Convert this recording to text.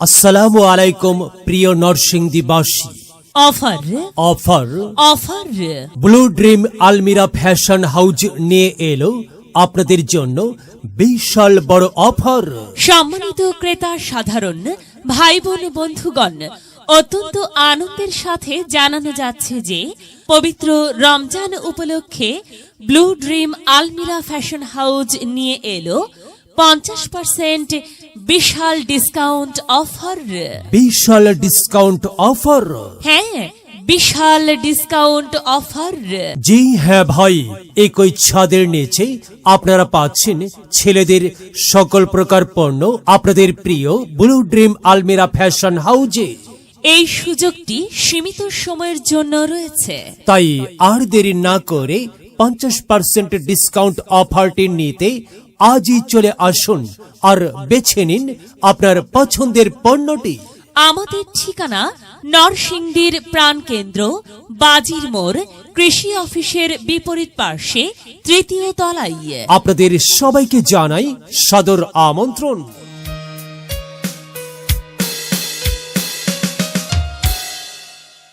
আসসালামু আলাইকুম প্রিয় নরসিংদীবাসী। Offer? Offer? Offer? Blue dream Almira fashion house নিয়ে এলো আপনাদের জন্য বিশাল বড় অফার। সম্মানিত ক্রেতা সাধারণ ভাই বোন বন্ধুগণ অত্যন্ত আনন্দের সাথে জানানো যাচ্ছে যে পবিত্র রমজান উপলক্ষে blue dream Almira fashion house নিয়ে এলো পঞ্চাশ পার্সেন্ট বিশাল ডিসকাউন্ট অফার বিশাল ডিসকাউন্ট অফার হ্যাঁ বিশাল ডিসকাউন্ট অফার জি হ্যাঁ ভাই একই ছাদের নিচে আপনারা পাচ্ছেন ছেলেদের সকল প্রকার পণ্য আপনাদের প্রিয় ব্লু ড্রিম আলমিরা ফ্যাশন হাউজে এই সুযোগটি সীমিত সময়ের জন্য রয়েছে। তাই আর দেরি না করে পঞ্চাশ পার্সেন্ট ডিসকাউন্ট অফারটি নিতে আজই চলে আসুন আর বেছে নিন আপনার পছন্দের পণ্যটি। আমাদের ঠিকানা নরসিংদীর প্রাণকেন্দ্র বাজির মোড় কৃষি অফিসের বিপরীত পার্শ্বে তৃতীয় তলায়। আপনাদের সবাইকে জানাই সদর আমন্ত্রণ।